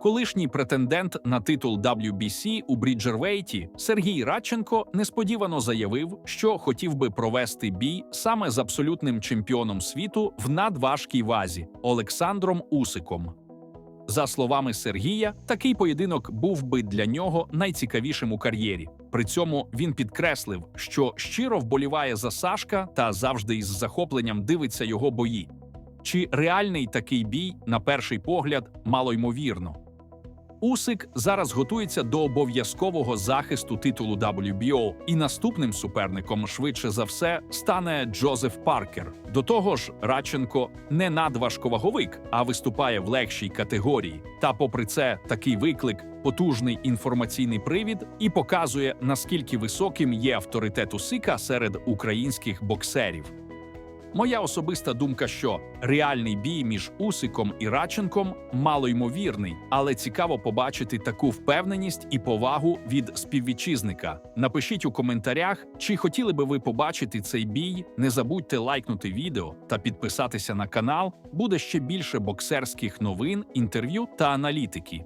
Колишній претендент на титул WBC у Бріджервейті Сергій Радченко несподівано заявив, що хотів би провести бій саме з абсолютним чемпіоном світу в надважкій вазі Олександром Усиком. За словами Сергія, такий поєдинок був би для нього найцікавішим у кар'єрі. При цьому він підкреслив, що щиро вболіває за Сашка та завжди із захопленням дивиться його бої. Чи реальний такий бій, на перший погляд, малоймовірно? Усик зараз готується до обов'язкового захисту титулу WBO, і наступним суперником швидше за все стане Джозеф Паркер. До того ж, Радченко не надважковаговик, а виступає в легшій категорії. Та, попри це, такий виклик потужний інформаційний привід і показує наскільки високим є авторитет Усика серед українських боксерів. Моя особиста думка, що реальний бій між Усиком і Радченком малоймовірний, але цікаво побачити таку впевненість і повагу від співвітчизника. Напишіть у коментарях, чи хотіли би ви побачити цей бій. Не забудьте лайкнути відео та підписатися на канал. Буде ще більше боксерських новин, інтерв'ю та аналітики.